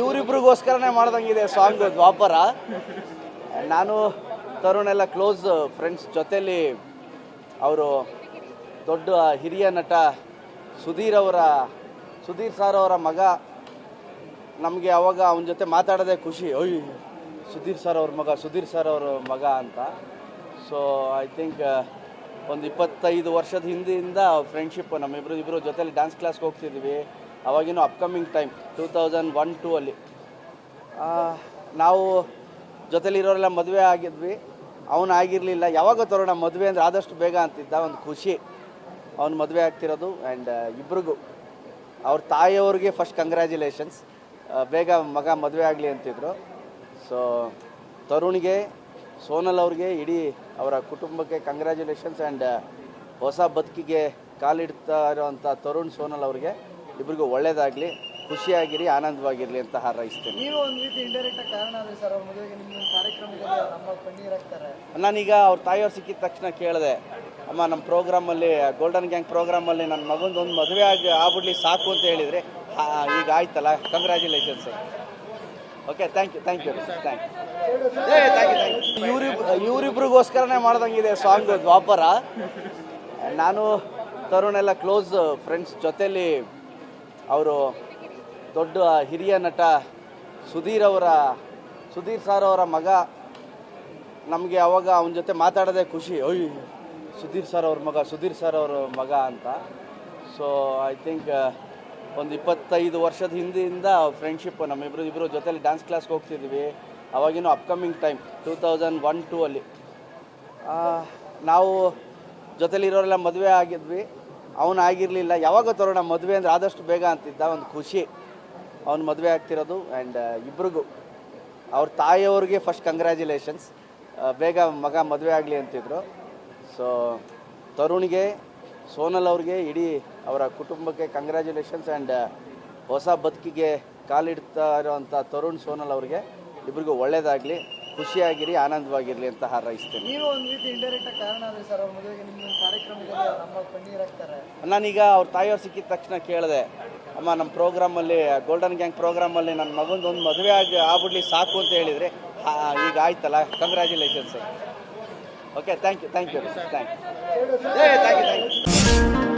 ಇವರಿಬ್ರಿಗೋಸ್ಕರನೇ ಮಾಡ್ದಂಗಿದೆ ಸಾಂಗ್ ದ್ವಾಪರ. ನಾನು ತರುಣ್ ಎಲ್ಲ ಕ್ಲೋಸ್ ಫ್ರೆಂಡ್ಸ್ ಜೊತೆಯಲ್ಲಿ ಅವರು ದೊಡ್ಡ ಹಿರಿಯ ನಟ ಸುಧೀರ್ ಅವರ, ಸುಧೀರ್ ಸರ್ ಅವರ ಮಗ. ನಮಗೆ ಅವಾಗ ಅವನ ಜೊತೆ ಮಾತಾಡೋದೇ ಖುಷಿ. ಅಯ್ಯ ಸುಧೀರ್ ಸರ್ ಅವ್ರ ಮಗ, ಸುಧೀರ್ ಸರ್ ಅವ್ರ ಮಗ ಅಂತ. ಸೊ ಐ ಥಿಂಕ್ ಒಂದು ಇಪ್ಪತ್ತೈದು ವರ್ಷದ ಹಿಂದೆಯಿಂದ ಫ್ರೆಂಡ್ಶಿಪ್ ನಮ್ಮಿಬ್ರು ಇಬ್ಬರು ಜೊತೆಲಿ ಡ್ಯಾನ್ಸ್ ಕ್ಲಾಸ್ಗೆ ಹೋಗ್ತಿದ್ವಿ. ಅವಾಗಿನೂ upcoming time two thousand one two ಅಲ್ಲಿ. ನಾವು ಜೊತೆಲಿರೋರೆಲ್ಲ ಮದುವೆ ಆಗಿದ್ವಿ. ಅವನು ಆಗಿರಲಿಲ್ಲ. ಯಾವಾಗ ತರೋಣ ಮದುವೆ ಅಂದರೆ ಆದಷ್ಟು ಬೇಗ ಅಂತಿದ್ದ ಒಂದು ಖುಷಿ. ಅವ್ನು ಮದುವೆ ಆಗ್ತಿರೋದು ಆ್ಯಂಡ್ ಇಬ್ರಿಗೂ. ಅವ್ರ ತಾಯಿಯವ್ರಿಗೆ ಫಸ್ಟ್ ಕಂಗ್ರ್ಯಾಚುಲೇಷನ್ಸ್ ಬೇಗ ಮಗ ಮದುವೆ ಆಗಲಿ ಅಂತಿದ್ರು. ಸೊ ತರುಣ್ಗೆ, ಸೋನಲ್ ಅವ್ರಿಗೆ ಇಡೀ ಅವರ ಕುಟುಂಬಕ್ಕೆ ಕಂಗ್ರ್ಯಾಚುಲೇಷನ್ಸ್ ಆ್ಯಂಡ್ ಹೊಸ ಬದುಕಿಗೆ ಕಾಲಿಡ್ತಾ ಇರೋವಂಥ ತರುಣ್ ಸೋನಲ್ ಅವ್ರಿಗೆ. ಇಬ್ರಿಗೂ ಒಳ್ಳೇದಾಗಲಿ ಖುಷಿಯಾಗಿರಿ ಆನಂದವಾಗಿರಲಿ ಅಂತ ಹಾರೈಸ್ತೇನೆ. ನೀವು ಒಂದು ರೀತಿ ಇಂಡೈರೆಕ್ಟ್ ಕಾರಣ ಆದ್ರಿ ಸರ್ ಅವ್ರ ಮದುವೆಗೆ ನಿಮ್ಮ ಕಾರ್ಯಕ್ರಮದಲ್ಲಿ ನಮ್ಮ ಪನ್ನೀರ್ ಹಾಕ್ತಾರೆ ನಾನೀಗ ಅವ್ರ ತಾಯಿಯವ್ರು ಸಿಕ್ಕಿದ ತಕ್ಷಣ ಕೇಳಿದೆ ಅಮ್ಮ ನಮ್ಮ ಪ್ರೋಗ್ರಾಮಲ್ಲಿ ಗೋಲ್ಡನ್ ಗ್ಯಾಂಗ್ ಪ್ರೋಗ್ರಾಮಲ್ಲಿ ನನ್ನ ಮಗಂದು ಒಂದು ಮದುವೆ ಆಗಿ ಆಗ್ಬಿಡ್ಲಿ ಸಾಕು ಅಂತ ಹೇಳಿದರೆ ಈಗ ಆಯ್ತಲ್ಲ congratulations okay thank you thank you thank you ಏ ಥ್ಯಾಂಕ್ ಯು ಥ್ಯಾಂಕ್ ಯು ಇವ್ರಿಬ್ ಇವರಿಬ್ರಿಗೋಸ್ಕರನೇ ಮಾಡ್ದಂಗಿದೆ ಸಾಂಗ್ ದ್ವಾಪರ. ನಾನು ತರುಣ್ ಎಲ್ಲ ಕ್ಲೋಸ್ ಫ್ರೆಂಡ್ಸ್ ಜೊತೆಲಿ ಅವರು ದೊಡ್ಡ ಹಿರಿಯ ನಟ ಸುಧೀರ್ ಅವರ, ಸುಧೀರ್ ಸರ್ ಅವರ ಮಗ. ನಮಗೆ ಅವಾಗ ಅವನ ಜೊತೆ ಮಾತಾಡೋದೇ ಖುಷಿ. ಅಯ್ಯ ಸುಧೀರ್ ಸರ್ ಅವ್ರ ಮಗ, ಸುಧೀರ್ ಸರ್ ಅವ್ರ ಮಗ ಅಂತ. ಸೊ ಐ ಥಿಂಕ್ ಒಂದು ಇಪ್ಪತ್ತೈದು ವರ್ಷದ ಹಿಂದೆಯಿಂದ ಫ್ರೆಂಡ್ಶಿಪ್ ನಮ್ಮಿಬ್ರು ಇಬ್ಬರು ಜೊತೆಲಿ ಡ್ಯಾನ್ಸ್ ಕ್ಲಾಸ್ಗೆ ಹೋಗ್ತಿದ್ವಿ. ಅವಾಗಿನೂ upcoming time two thousand one two ಅಲ್ಲಿ. ನಾವು ಜೊತೆಲಿರೋರೆಲ್ಲ ಮದುವೆ ಆಗಿದ್ವಿ. ಅವನು ಆಗಿರಲಿಲ್ಲ ಯಾವಾಗ ತರೋಣ ಮದುವೆ ಅಂದರೆ ಆದಷ್ಟು ಬೇಗ ಅಂತಿದ್ದ ಒಂದು ಖುಷಿ. ಅವ್ನು ಮದುವೆ ಆಗ್ತಿರೋದು ಆ್ಯಂಡ್ ಇಬ್ರಿಗೂ. ಅವ್ರ ತಾಯಿಯವ್ರಿಗೆ ಫಸ್ಟ್ ಕಂಗ್ರ್ಯಾಚುಲೇಷನ್ಸ್ ಬೇಗ ಮಗ ಮದುವೆ ಆಗಲಿ ಅಂತಿದ್ರು. ಸೊ ತರುಣ್ಗೆ, ಸೋನಲ್ ಅವ್ರಿಗೆ ಇಡೀ ಅವರ ಕುಟುಂಬಕ್ಕೆ ಕಂಗ್ರ್ಯಾಚುಲೇಷನ್ಸ್ ಆ್ಯಂಡ್ ಹೊಸ ಬದುಕಿಗೆ ಕಾಲಿಡ್ತಾ ಇರೋವಂಥ ತರುಣ್, ಸೋನಲ್ ಅವ್ರಿಗೆ ಇಬ್ರಿಗೂ ಒಳ್ಳೇದಾಗಲಿ. ಖುಷಿಯಾಗಿರಿ ಆನಂದವಾಗಿರಲಿ ಅಂತ ಹಾರೈಸ್ತೇನೆ. ನೀವು ಒಂದು ರೀತಿ ಇಂಡೈರೆಕ್ಟ್ ಕಾರಣ ಆದ್ರಿ ಸರ್ ಅವ್ರ ಮದುವೆಗೆ ನಿಮ್ಮ ಕಾರ್ಯಕ್ರಮದಲ್ಲಿ ನಮ್ಮ ಪನ್ನೀರ್ ಹಾಕ್ತಾರೆ. ನಾನೀಗ ಅವ್ರ ತಾಯಿಯವ್ರು ಸಿಕ್ಕಿದ ತಕ್ಷಣ ಕೇಳಿದೆ ಅಮ್ಮ ನಮ್ಮ ಪ್ರೋಗ್ರಾಮಲ್ಲಿ ಗೋಲ್ಡನ್ ಗ್ಯಾಂಗ್ ಪ್ರೋಗ್ರಾಮಲ್ಲಿ ನನ್ನ ಮಗಂದು ಒಂದು ಮದುವೆ ಆಗಿ ಆಗ್ಬಿಡ್ಲಿ ಸಾಕು ಅಂತ ಹೇಳಿದರೆ ಈಗ ಆಯ್ತಲ್ಲ congratulations okay thank you thank you thank you thank you thank you